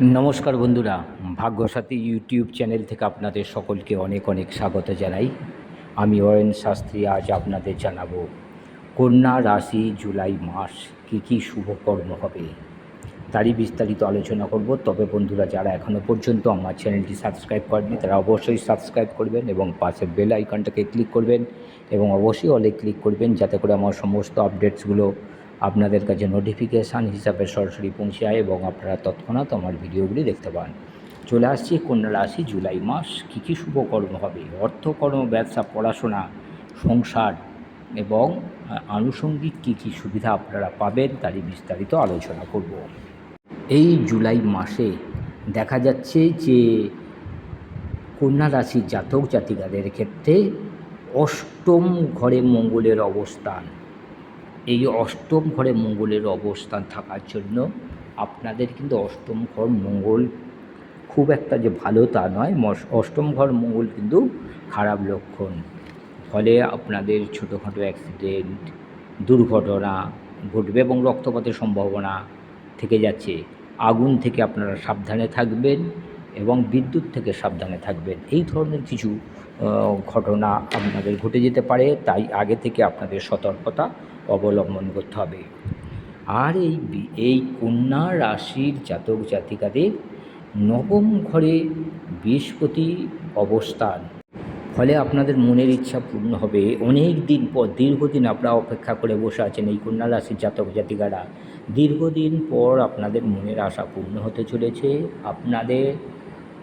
নমস্কার বন্ধুরা, ভাগ্যসাথী YouTube channel থেকে আপনাদের সকলকে অনেক অনেক স্বাগত জানাই। আমি অয়ন শাস্ত্রী, আজ আপনাদের জানাব, কন্যা রাশি জুলাই মাস কী কী শুভকর্ম হবে? তারই বিস্তারিত আলোচনা করব। তবে বন্ধুরা, যারা এখনও পর্যন্ত আমার চ্যানেলটি সাবস্ক্রাইব করেনি তারা অবশ্যই সাবস্ক্রাইব করবেন এবং পাশে বেল আইকনটাকে ক্লিক করবেন এবং অবশ্যই অলে ক্লিক করবেন, যাতে করে আমার সমস্ত আপডেটসগুলো আপনাদের কাছে নোটিফিকেশান হিসাবে সরাসরি পৌঁছায় এবং আপনারা তৎক্ষণাৎ আমার ভিডিওগুলি দেখতে পান। চলে আসছি কন্যা রাশি জুলাই মাস। কী কী শুভকর্ম হবে? অর্থকর্ম, ব্যবসা, পড়াশোনা, সংসার এবং আনুষঙ্গিক কী কী সুবিধা আপনারা পাবেন তারই বিস্তারিত আলোচনা করব। এই জুলাই মাসে দেখা যাচ্ছে যে, কন্যা রাশির জাতক জাতিকাদের ক্ষেত্রে অষ্টম ঘরে মঙ্গলের অবস্থান। এই অষ্টম ঘরে মঙ্গলের অবস্থান থাকার জন্য আপনাদের কিন্তু অষ্টম ঘর মঙ্গল খুব একটা যে ভালো তা নয়। অষ্টম ঘর মঙ্গল কিন্তু খারাপ লক্ষণ। ফলে আপনাদের ছোটোখাটো অ্যাক্সিডেন্ট, দুর্ঘটনা ঘটবে এবং রক্তপাতের সম্ভাবনা থেকে যাচ্ছে। আগুন থেকে আপনারা সাবধানে থাকবেন এবং বিদ্যুৎ থেকে সাবধানে থাকবেন। এই ধরনের কিছু ঘটনা আপনাদের ঘটে যেতে পারে। তাই আগে থেকে আপনাদের সতর্কতা অবলম্বন করতে হবে। আর এই এই কন্যা রাশির জাতক জাতিকাদের নবম ঘরে বৃহস্পতি অবস্থান। ফলে আপনাদের মনের ইচ্ছা পূর্ণ হবে। অনেক দিন পর, দীর্ঘদিন আপনারা অপেক্ষা করে বসে আছেন এই কন্যা রাশির জাতক জাতিকারা। দীর্ঘদিন পর আপনাদের মনের আশা পূর্ণ হতে চলেছে। আপনাদের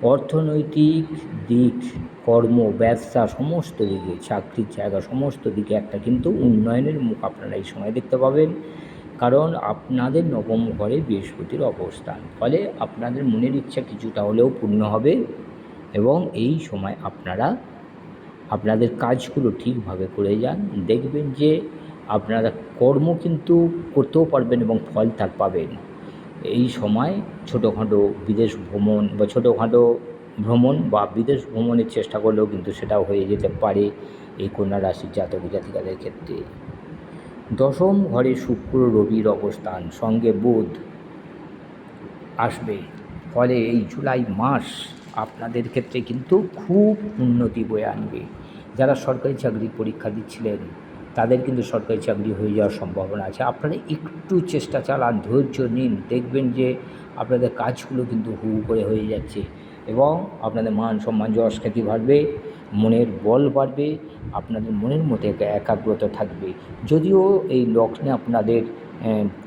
অর্থনৈতিক দিক কর্ম, ব্যবসা, সমস্ত দিকে, চাকরির জায়গা, সমস্ত দিকে একটা কিন্তু উন্নয়নের মুখ আপনারা এই সময় দেখতে পাবেন। কারণ আপনাদের নবম ঘরে বৃহস্পতির অবস্থান, ফলে আপনাদের মনের ইচ্ছা কিছুটা হলেও পূর্ণ হবে এবং এই সময় আপনারা আপনাদের কাজগুলো ঠিকভাবে করে যান। দেখবেন যে আপনারা কর্ম কিন্তু করতেও পারবেন এবং ফল তার পাবেন। এই সময় ছোটোখাটো বিদেশ ভ্রমণ বা ছোটোখাটো ভ্রমণ বা বিদেশ ভ্রমণের চেষ্টা করলেও কিন্তু সেটাও হয়ে যেতে পারে এই কন্যা রাশির জাতক জাতিকাদের ক্ষেত্রে। দশম ঘরে শুক্র রবির অবস্থান, সঙ্গে বুধ আসবে। ফলে এই জুলাই মাস আপনাদের ক্ষেত্রে কিন্তু খুব উন্নতি বয়ে আনবে। যারা সরকারি চাকরির পরীক্ষা দিচ্ছিলেন, তাদের কিন্তু সরকারি চাকরি হয়ে যাওয়ার সম্ভাবনা আছে। আপনারা একটু চেষ্টা চালান, ধৈর্য নিন, দেখবেন যে আপনাদের কাজগুলো কিন্তু হু করে হয়ে যাচ্ছে। এবং আপনাদের মান সম্মান যশ খ্যাতি বাড়বে, মনের বল বাড়বে, আপনাদের মনের মধ্যে একাগ্রতা থাকবে। যদিও এই লগ্নে আপনাদের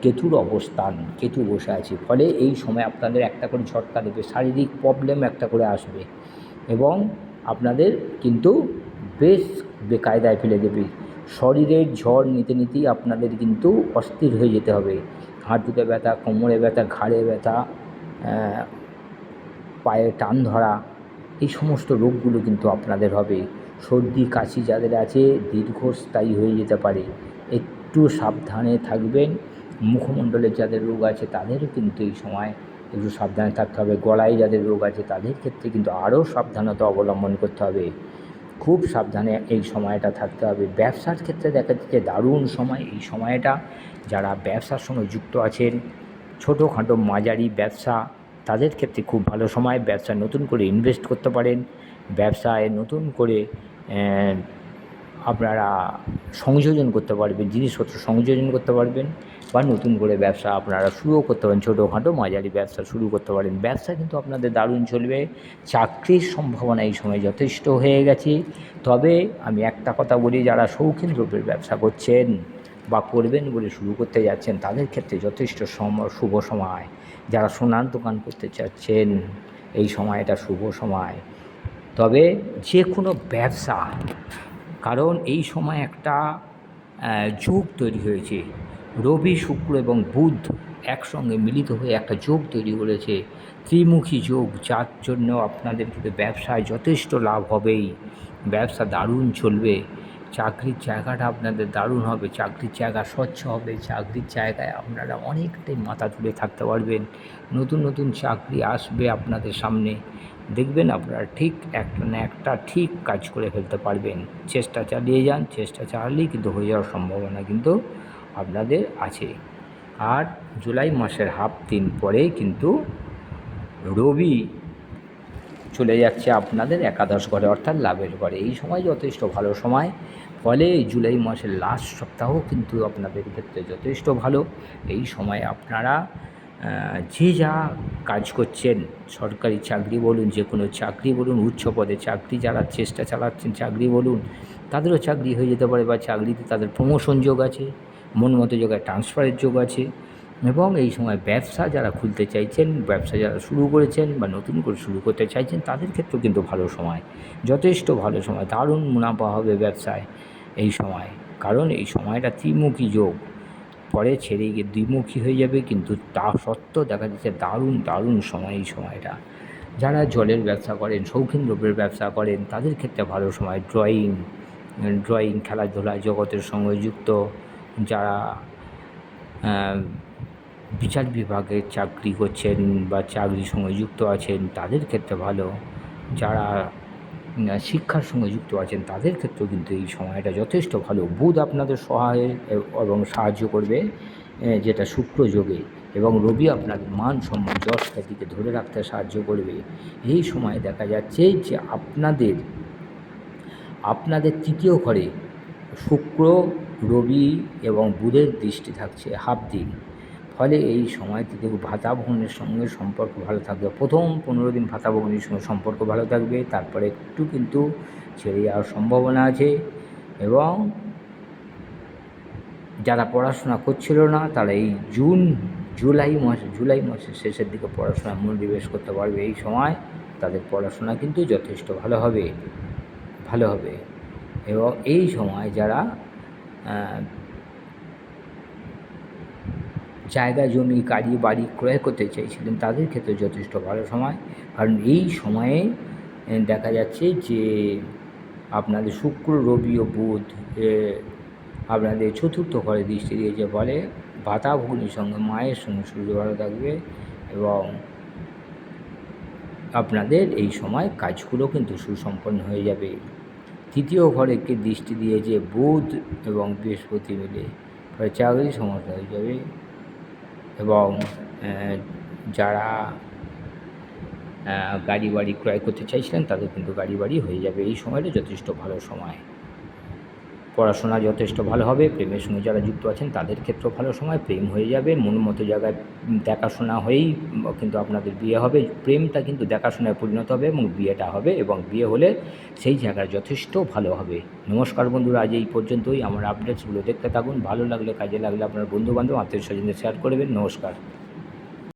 কেতুর অবস্থান, কেতু বসে আছে, ফলে এই সময় আপনাদের একটা করে ঝটকা দেবে, শারীরিক প্রবলেম একটা করে আসবে এবং আপনাদের কিন্তু বেশ বেকায়দায় ফেলে দেবে। শরীরের ঝড় নিতে নিতেই আপনাদের কিন্তু অস্থির হয়ে যেতে হবে। হাঁটুতে ব্যথা, কোমরে ব্যথা, ঘাড়ে ব্যথা পায়ে টান ধরা, এই সমস্ত রোগগুলো কিন্তু আপনাদের হবে। সর্দি, কাশি যাদের আছে, দীর্ঘস্থায়ী হয়ে যেতে পারে। একটু সাবধানে থাকবেন। মুখমণ্ডলের যাদের রোগ আছে, তাদেরও কিন্তু এই সময় একটু সাবধানে থাকতে হবে। গলায় যাদের রোগ আছে, তাদের ক্ষেত্রে কিন্তু আরও সাবধানতা অবলম্বন করতে হবে। খুব সাবধানে এই সময়টা থাকতে হবে। ব্যবসার ক্ষেত্রে দেখা যাচ্ছে দারুণ সময়। এই সময়টা যারা ব্যবসার সঙ্গে যুক্ত আছেন, ছোটোখাটো মাঝারি ব্যবসা তাদের ক্ষেত্রে খুব ভালো সময় ব্যবসায় নতুন করে ইনভেস্ট করতে পারেন। ব্যবসায় নতুন করে আপনারা সংযোজন করতে পারবেন, জিনিসপত্র সংযোজন করতে পারবেন বা নতুন করে ব্যবসা আপনারা শুরুও করতে পারেন, ছোটোখাটো মাঝারি ব্যবসা শুরু করতে পারেন। ব্যবসা কিন্তু আপনাদের দারুণ চলবে, চাকরির সম্ভাবনা এই সময় যথেষ্ট হয়ে গেছে। তবে আমি একটা কথা বলি, যারা শৌখিন রূপের ব্যবসা করছেন বা করবেন বলে শুরু করতে যাচ্ছেন, তাদের ক্ষেত্রে যথেষ্ট শুভ সময়। যারা সোনার দোকান করতে চাচ্ছেন, এই সময়টা শুভ সময়। তবে যে কোনো ব্যবসা কারণ এই সময় একটা যোগ তৈরি হয়েছে। রবি, শুক্র এবং বুধ একসঙ্গে মিলিত হয়ে একটা যোগ তৈরি করেছে। ত্রিমুখী যোগ, যার জন্য আপনাদের ব্যবসায় যথেষ্ট লাভ হবেই। ব্যবসা দারুণ চলবে। চাকরির জায়গাটা আপনাদের দারুণ হবে, চাকরির জায়গা স্বচ্ছ হবে, চাকরির জায়গায় আপনারা অনেকটাই মাথা তুলে থাকতে পারবেন। নতুন নতুন চাকরি আসবে আপনাদের সামনে। দেখবেন আপনারা ঠিক একটা না একটা ঠিক কাজ করে ফেলতে পারবেন। চেষ্টা চালিয়ে যান, চেষ্টা চালালেই কিন্তু হয়ে যাওয়ার সম্ভাবনা কিন্তু আপনাদের আছে। আর জুলাই মাসের হাফ দিন পরে কিন্তু রবি চলে যাচ্ছে আপনাদের একাদশ ঘরে, অর্থাৎ লাভের ঘরে। এই সময় যথেষ্ট ভালো সময়, ফলে জুলাই মাসের লাস্ট সপ্তাহ কিন্তু আপনাদের ক্ষেত্রে যথেষ্ট ভালো। এই সময় আপনারা যে যা কাজ করছেন, সরকারি চাকরি বলুন, যে কোনো চাকরি বলুন, উচ্চ পদে চাকরি যারা, চেষ্টা চালাচ্ছেন চাকরি বলুন, তাদেরও চাকরি হয়ে যেতে পারে বা চাকরিতে তাদের প্রমোশন যোগ আছে, মন মতো জায়গায় ট্রান্সফারের যোগ আছে। এবং এই সময় ব্যবসা যারা খুলতে চাইছেন, ব্যবসা যারা শুরু করেছেন বা নতুন করে শুরু করতে চাইছেন, তাদের ক্ষেত্রেও কিন্তু ভালো সময়, যথেষ্ট ভালো সময়, দারুণ মুনাফা হবে ব্যবসায় এই সময়। কারণ এই সময়টা ত্রিমুখী যোগ, পরে ছেড়ে গিয়ে দ্বিমুখী হয়ে যাবে, কিন্তু তা সত্ত্বেও দেখা যাচ্ছে দারুণ দারুণ সময় এই সময়টা। যারা জলের ব্যবসা করেন, শৌখিন দ্রব্যের ব্যবসা করেন, তাদের ক্ষেত্রে ভালো সময় ড্রয়িং ড্রয়িং, খেলাধুলা, জগতের সঙ্গে যুক্ত, যারা বিচার বিভাগে চাকরি করছেন বা চাকরির সঙ্গে যুক্ত আছেন, তাদের ক্ষেত্রে ভালো। যারা শিক্ষার সঙ্গে যুক্ত আছেন, তাদের ক্ষেত্রেও কিন্তু এই সময়টা যথেষ্ট ভালো। বুধ আপনাদের সহায় এবং সাহায্য করবে যেটা শুক্র যোগে, এবং রবি আপনাদের মান সম্মান যশ খ্যাতিকে ধরে রাখতে সাহায্য করবে। এই সময় দেখা যাচ্ছে যে আপনাদের আপনাদের তৃতীয় ঘরে শুক্র, রবি এবং বুধের দৃষ্টি থাকছে হাফ দিন। ফলে এই সময়টিতে ভাতা ভগ্নের সঙ্গে সম্পর্ক ভালো থাকবে। প্রথম পনেরো দিন ভাতা ভগ্নের সঙ্গে সম্পর্ক ভালো থাকবে, তারপরে একটু কিন্তু ছেড়ে যাওয়ার সম্ভাবনা আছে এবং যারা পড়াশোনা করছিল না, তারা এই জুন, জুলাই মাস, জুলাই মাসের শেষের দিকে পড়াশোনায় মনোনিবেশ করতে পারবে। এই সময় তাদের পড়াশোনা কিন্তু যথেষ্ট ভালো হবে ভালো হবে। এবং এই সময় যারা জায়গা, জমি, গাড়ি, বাড়ি ক্রয় করতে চাইছিলেন তাদের ক্ষেত্রে যথেষ্ট ভালো সময়। কারণ এই সময়ে দেখা যাচ্ছে যে, আপনাদের শুক্র, রবি ও বুধ আপনাদের চতুর্থ ঘরে দৃষ্টি দিয়েছে বলে ভাতা ভগ্নির সঙ্গে মায়ের সঙ্গে সূর্য ভালো থাকবে এবং আপনাদের এই সময় কাজগুলো কিন্তু সুসম্পন্ন হয়ে যাবে। তৃতীয় ঘরে কে দৃষ্টি দিয়েছে বুধ এবং বৃহস্পতি মিলে। ফলে চাকরি সমস্যা হয়ে যাবে। এবং যারা গাড়ি বাড়ি ক্রয় করতে চাইছিলেন তাদের কিন্তু গাড়ি বাড়ি হয়ে যাবে। এই সময়টা যথেষ্ট ভালো সময়। পড়াশোনা যথেষ্ট ভালো হবে, প্রেমের সঙ্গে যারা যুক্ত আছেন তাদের ক্ষেত্রেও ভালো সময়, প্রেম হয়ে যাবে, মন মতো জায়গায় দেখাশোনা হয়েই কিন্তু আপনাদের বিয়ে হবে, প্রেমটা কিন্তু দেখাশোনায় পরিণত হবে এবং বিয়েটা হবে এবং বিয়ে হলে সেই জায়গায় যথেষ্ট ভালো হবে। নমস্কার বন্ধুরা, আজ এই পর্যন্তই। আমার আপডেটসগুলো দেখতে থাকুন, ভালো লাগলে কাজে লাগলে আপনার বন্ধুবান্ধব, আত্মীয় স্বজনদের শেয়ার করবেন নমস্কার।